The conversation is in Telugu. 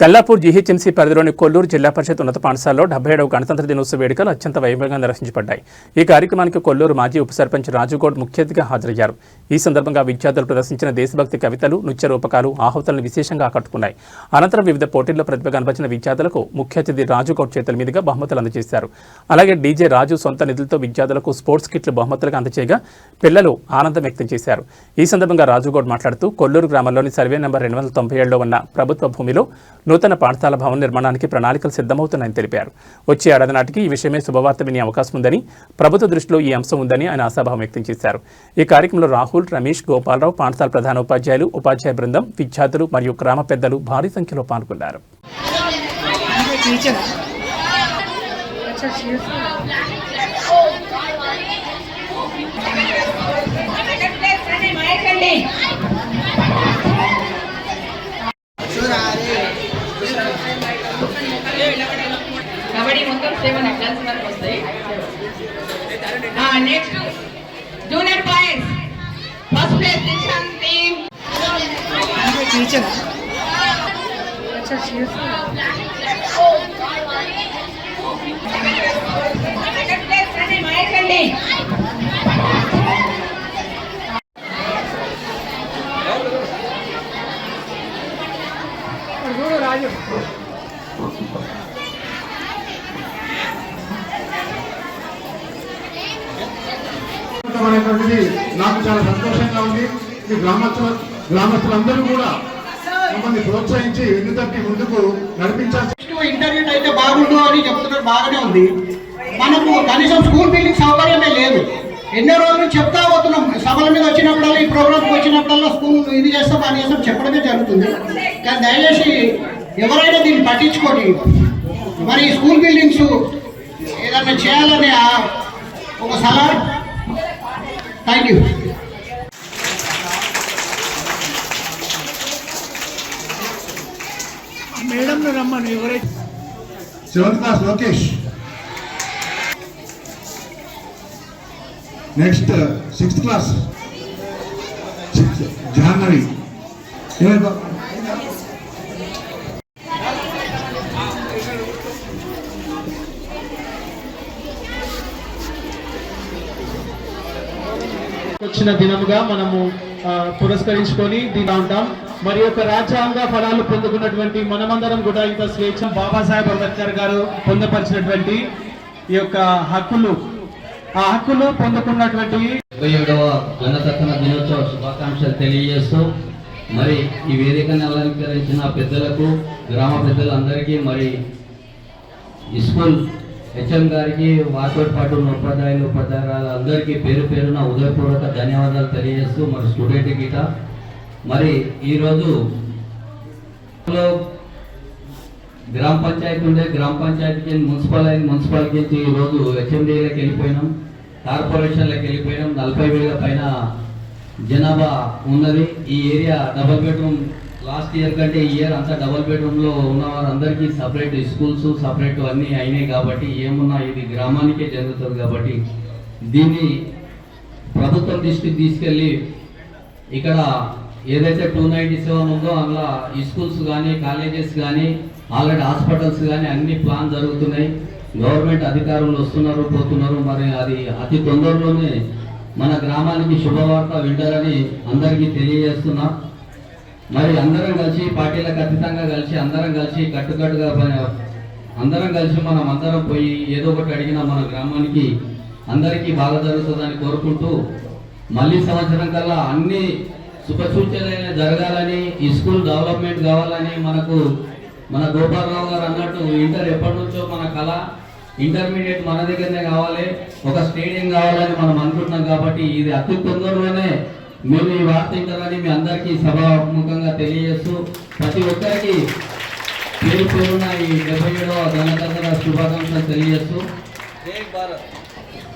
తెల్లాపూర్ జీహెచ్ఎంసీ పరిధిలోని కొల్లూరు జిల్లా పరిషత్ ఉన్నత పాఠశాలలో డెబ్బై ఏడవ గణతంత్ర దినోత్సవ వేడుకలు అత్యంత వైభవంగా నిర్వహించబడ్డాయి. ఈ కార్యక్రమానికి కొల్లూరు మాజీ ఉప సర్పంచ్ రాజుగౌడ్ ముఖ్య అతిథిగా హాజరయ్యారు. ఈ సందర్భంగా విద్యార్థులు ప్రదర్శించిన దేశభక్తి కవితలు నృత్య రూపకాలు ఆహుతులను విశేషంగా ఆకట్టుకున్నాయి. అనంతరం వివిధ పోటీల్లో ప్రతిభ కనపరిచిన విద్యార్థులకు ముఖ్య అతిథి రాజుగౌడ్ చేతుల మీదుగా బహుమతులు అందజేశారు. అలాగే డీజే రాజు సొంత నిధులతో విద్యార్థులకు స్పోర్ట్స్ కిట్లు బహుమతులుగా అందజేయగా పిల్లలు ఆనందం వ్యక్తం చేశారు. ఈ సందర్భంగా రాజుగౌడ్ మాట్లాడుతూ కొల్లూరు గ్రామంలోని సర్వే నెంబర్ రెండు వందల తొంభై ఏడులో ఉన్న ప్రభుత్వ భూమిలో నూతన పాఠశాల భవన నిర్మాణానికి ప్రణాళికలు సిద్ధమవుతున్నాయని తెలిపారు. వచ్చే ఏడాది నాటికి ఈ విషయమే శుభవార్త వినే అవకాశం ఉందని ప్రభుత్వ దృష్టిలో ఈ అంశం ఉందని ఆయన ఆశాభావం వ్యక్తం చేశారు. ఈ కార్యక్రమంలో రాహుల్ రాహుల్ రమేష్ గోపాలరావు పాఠశాల ప్రధాన ఉపాధ్యాయులు ఉపాధ్యాయ బృందం విద్యార్థులు మరియు గ్రామ పెద్దలు భారీ సంఖ్యలో పాల్గొన్నారు. Next junior boys टीचर अच्छा शेफ సెకండ్ ప్లేస్ రండి మహేష్ అండి చూడు రాజు అనేటువంటిది నాకు చాలా సంతోషంగా ఉంది ఈ గ్రామస్తుల గ్రామస్తులందరూ కూడా మమ్మల్ని ప్రోత్సహించి ఎన్నితట్టి ముందుకు నడిపించాల్సి ఇంటర్నెట్ అయితే బాగుండు అని చెప్తున్నారు బాగానే ఉంది. మనకు కనీసం స్కూల్ బిల్డింగ్ సౌకర్యమే లేదు. ఎన్నో రోజులు చెప్తా పోతున్నాం. సభల మీద వచ్చినప్పుడల్లా ఈ ప్రోగ్రామ్కి వచ్చినప్పుడల్లా స్కూల్ ఇది చేస్తాం అని చేస్తాం చెప్పడమే జరుగుతుంది. కానీ దయచేసి ఎవరైనా దీన్ని పట్టించుకోండి. మరి ఈ స్కూల్ బిల్డింగ్స్ ఏదన్నా చేయాలనే ఆ- ఒక సలహా థ్యాంక్ యూ మేడం రమ్మను ఎవరైతే seventh class Lokesh next sixth class Jahnavi? వచ్చిన దినముగా మనము పురస్కరించుకొని దీని ఉంటాం మరి యొక్క రాజ్యాంగ ఫలాలు పొందుకున్నటువంటి మనమందరం కూడా ఇంత స్వేచ్ఛ బాబాసాహెబ్ అంబేద్కర్ గారు పొందపరిచినటువంటి ఈ యొక్క హక్కులు. ఆ హక్కులు పొందుకున్నటువంటి ఏడవ గణతంత్ర దినోత్సవ శుభాకాంక్షలు తెలియజేస్తూ మరి ఈ వేదికను అలంకరించిన పెద్దలకు గ్రామ పెద్దలందరికీ మరి ఈ స్కూల్ హెచ్ఎం గారికి వారితో పాటు ఉపాధ్యాయులు ఉపాధ్యాయులు అందరికీ పేరు పేరున ఉదయపూర్వక ధన్యవాదాలు తెలియజేస్తూ మరి స్టూడెంట్ గీట మరి ఈరోజు లో గ్రామ పంచాయతీ ఉండే గ్రామ పంచాయతీకి మున్సిపల్ అయింది మున్సిపాలిటీకి ఈరోజు హెచ్ఎండీలోకి వెళ్ళిపోయినాం. కార్పొరేషన్లోకి వెళ్ళిపోయినాం. నలభై వేల పైన జనాభా ఉన్నది. ఈ area double bedroom last year కంటే ఈ ఇయర్ అంతా డబల్ బెడ్రూమ్లో ఉన్న వారందరికీ సపరేట్ స్కూల్స్ సపరేట్ అన్నీ అయినాయి కాబట్టి ఏమున్నా ఇది గ్రామానికే జరుగుతుంది కాబట్టి దీన్ని ప్రభుత్వం దృష్టికి తీసుకెళ్ళి ఇక్కడ ఏదైతే టూ నైంటీ సెవెన్ ఉందో అందులో ఈ స్కూల్స్ కానీ కాలేజెస్ కానీ ఆల్రెడీ హాస్పిటల్స్ కానీ అన్ని ప్లాన్ జరుగుతున్నాయి. గవర్నమెంట్ అధికారులు వస్తున్నారు పోతున్నారు. మరి అది అతి తొందరలోనే మన గ్రామానికి శుభవార్త వింటారని అందరికీ తెలియజేస్తున్నా. మరి అందరం కలిసి పార్టీలకు అతీతంగా కలిసి అందరం కలిసి కట్టుకట్టుగా పని- అందరం కలిసి మనం అందరం పోయి ఏదో ఒకటి అడిగినా మన గ్రామానికి అందరికీ బాగా జరుగుతుందని కోరుకుంటూ మళ్ళీ సంవత్సరం కల్లా అన్ని శుభ సూచనలు జరగాలని ఈ స్కూల్ డెవలప్మెంట్ కావాలని మనకు మన గోపాలరావు గారు అన్నట్టు ఇంటర్ ఎప్పటి నుంచో మన కళ ఇంటర్మీడియట్ మన దగ్గరనే కావాలి. ఒక స్టేడియం కావాలని మనం అనుకుంటున్నాం కాబట్టి ఇది అతి తొందరలోనే మేము ఈ వార్త ఇంటారని మీ అందరికీ సభాముఖంగా తెలియజేస్తూ ప్రతి ఒక్కరికి పేరు పేరున్న ఈ డెబ్బై ఏడవ గణతంత్ర శుభాకాంక్షలు తెలియజేస్తూ. జై భారత్.